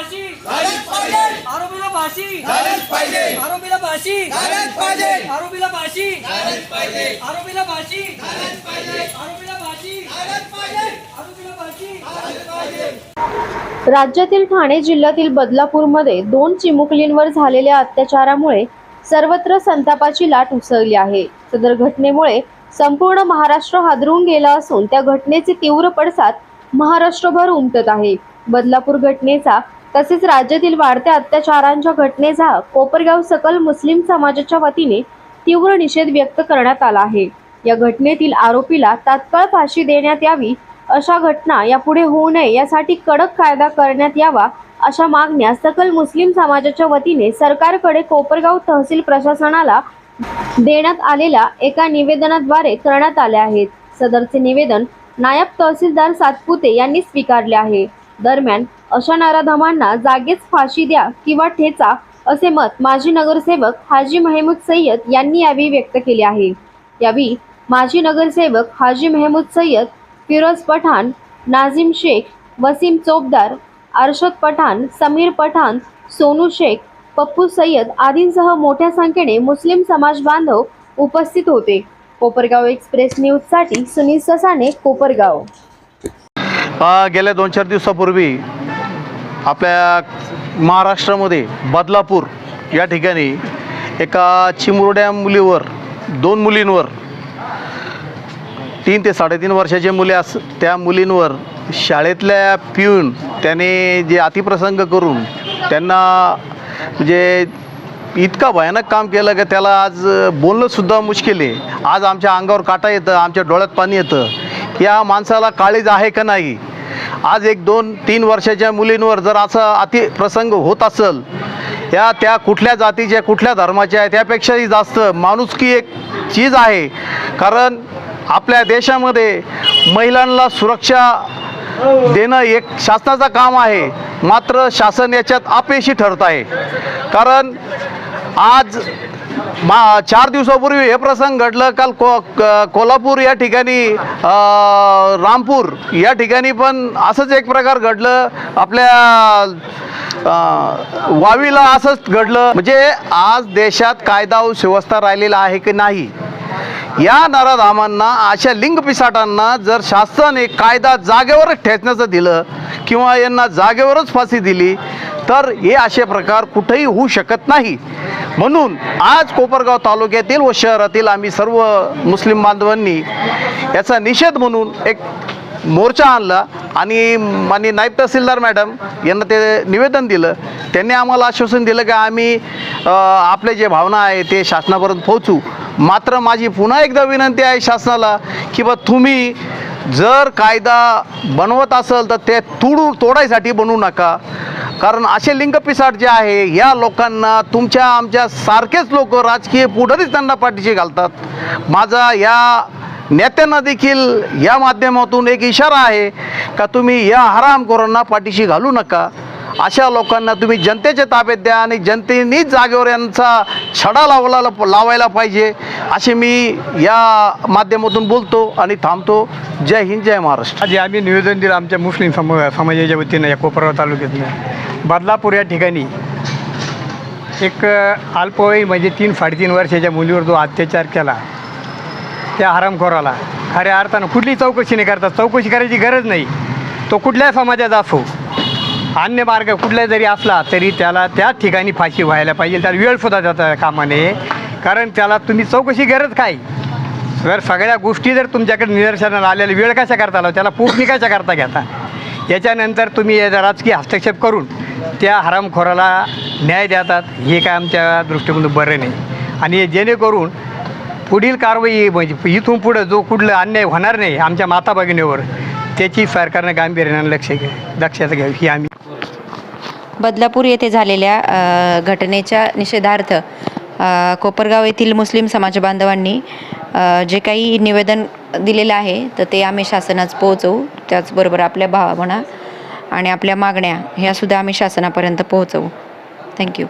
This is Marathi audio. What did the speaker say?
फाशी. आरोपीला फाशी. आरोपीला फाशी. आरोपीला फाशी. आरोपीला फाशी. आरोपीला फाशी. आरोपीला फाशी. आरोपीला फाशी राज्यातील ठाणे जिल्ह्यातील बदलापूरमध्ये दोन चिमुकलींवर झालेल्या अत्याचारामुळे सर्वत्र संतापाची लाट उसळली आहे. सदर घटनेमुळे संपूर्ण महाराष्ट्र हादरून गेला असून त्या घटनेचे तीव्र पडसाद महाराष्ट्रभर उमटत आहे. बदलापूर घटनेचा तसेच राज्यातील वाढत्या अत्याचारांच्या घटनेचा कोपरगाव सकल मुस्लिम समाजाच्या वतीने तीव्र निषेध व्यक्त करण्यात आला आहे. या घटनेतील आरोपीला तात्काळ फाशी देण्यात यावी अशा घटना यापुढे होऊ नये यासाठी कडक कायदा करण्यात यावा अशा मागण्या सकल मुस्लिम समाजाच्या वतीने सरकारकडे कोपरगाव तहसील प्रशासनाला देण्यात आलेल्या एका निवेदनाद्वारे करण्यात आले आहेत. सदरचे निवेदन नायब तहसीलदार सातपुते यांनी स्वीकारले आहे. दरम्यान अशा नराधमांना जागेच फाशी द्या किंवा ठेचा असे मत माजी नगरसेवक हाजी महमूद सय्यद यांनी यावेळी व्यक्त केले आहे. यावेळी माजी नगरसेवक हाजी महमूद सय्यद फिरोज पठाण नाझिम शेख वसीम चोपदार अरशद पठाण समीर पठाण सोनू शेख पप्पू सय्यद आदींसह मोठ्या संख्येने मुस्लिम समाज बांधव उपस्थित होते. कोपरगाव एक्सप्रेस न्यूजसाठी सुनील ससाने कोपरगाव. गेल्या दोन चार दिवसापूर्वी आपल्या महाराष्ट्रामध्ये बदलापूर या ठिकाणी एका चिमुरड्या मुलीवर दोन मुलींवर तीन ते साडेतीन वर्षाचे मुले अस त्या मुलींवर शाळेतल्या पिऊन त्याने जे अतिप्रसंग करून त्यांना म्हणजे इतका भयानक काम केलं की त्याला आज बोलणंसुद्धा मुश्किल आहे. आज आमच्या अंगावर काटा येतं आमच्या डोळ्यात पाणी येतं. या माणसाला काळीज आहे का नाही? आज एक दोन तीन वर्षाच्या मुलींवर जर असा अतिप्रसंग होत असेल या त्या कुठल्या जातीच्या कुठल्या धर्माच्या आहे त्यापेक्षाही जास्त माणुसकी एक चीज आहे. कारण आपल्या देशामध्ये महिलांना सुरक्षा देणं एक शासनाचं काम आहे. मात्र शासन याच्यात अपयशी ठरत आहे. कारण आज मा चार दिवसापूर्वी हे प्रसंग घडलं. काल को कोल्हापूर या ठिकाणी रामपूर या ठिकाणी पण असंच एक प्रकार घडलं. आपल्या वावीला असंच घडलं. म्हणजे आज देशात कायदा व सुव्यवस्था राहिलेला आहे की नाही? या नराधामांना अशा लिंग पिसाटांना जर एक कायदा जागेवरच ठेचण्याचं दिलं किंवा यांना जागेवरच फाशी दिली तर हे असे प्रकार कुठेही होऊ शकत नाही. म्हणून आज कोपरगाव तालुक्यातील व शहरातील आम्ही सर्व मुस्लिम बांधवांनी याचा निषेध म्हणून एक मोर्चा आणला आणि माननीय नायब तहसीलदार मॅडम यांना ते निवेदन दिलं. त्यांनी आम्हाला आश्वासन दिलं की आम्ही आपले जे भावना आहे ते शासनापर्यंत पोहोचू. मात्र माझी पुन्हा एकदा विनंती आहे शासनाला की बा तुम्ही जर कायदा बनवत असेल तर ते तुडू तोडायसाठी बनवू नका. कारण असे लिंग पिसाट जे आहे या लोकांना तुमच्या आमच्या सारखेच लोक राजकीय पुढारीच त्यांना पाठीशी घालतात. माझा या नेत्यांना देखील या माध्यमातून एक इशारा आहे का तुम्ही या हरामखोरांना पाठीशी घालू नका. अशा लोकांना तुम्ही जनतेच्या ताब्यात द्या आणि जनतेनेच जागेवर यांचा छडा लावला लावायला पाहिजे असे मी या माध्यमातून बोलतो आणि थांबतो. जय हिंद जय महाराष्ट्र. आज आम्ही निवेदन दिलं आमच्या मुस्लिम सम समाजाच्या वतीनं या कोपरगाव तालुक्यातनं. बदलापूर या ठिकाणी एक अल्पवयी म्हणजे तीन साडेतीन वर्षाच्या मुलीवर जो अत्याचार केला त्या हरामखोराला खऱ्या अर्थानं कुठली चौकशी नाही करता चौकशी करायची गरज नाही. तो कुठल्या समाजात असो अन्य मार्ग कुठला जरी असला तरी त्याला त्याच ठिकाणी फाशी व्हायला पाहिजे. त्याला वेळसुद्धा जाता कामाने. कारण त्याला तुम्ही चौकशी गरज काय? जर सगळ्या गोष्टी जर तुमच्याकडे निदर्शनाला आलेल्या वेळ कशा करता आला? त्याला पोटणी कशा करता घेता. याच्यानंतर तुम्ही राजकीय हस्तक्षेप करून त्या हरामखोराला न्याय देतात हे काय आमच्या दृष्टिकोनातून बरं नाही. आणि जेणेकरून पुढील कारवाई म्हणजे इथून पुढं जो कुठलं अन्याय होणार नाही आमच्या माता भगिनीवर त्याची सरकारनं गांभीर्यानं लक्ष घ्या लक्षात घ्यावी ही आम्ही. बदलापूर येथे झालेल्या घटनेच्या निषेधार्थ कोपरगाव येथील मुस्लिम समाज बांधवांनी जे काही निवेदन दिलेलं आहे तर ते आम्ही शासनास पोहोचवू त्याचबरोबर आपल्या भावना आणि आपल्या मागण्या ह्यासुद्धा आम्ही शासनापर्यंत पोहोचवू. थँक्यू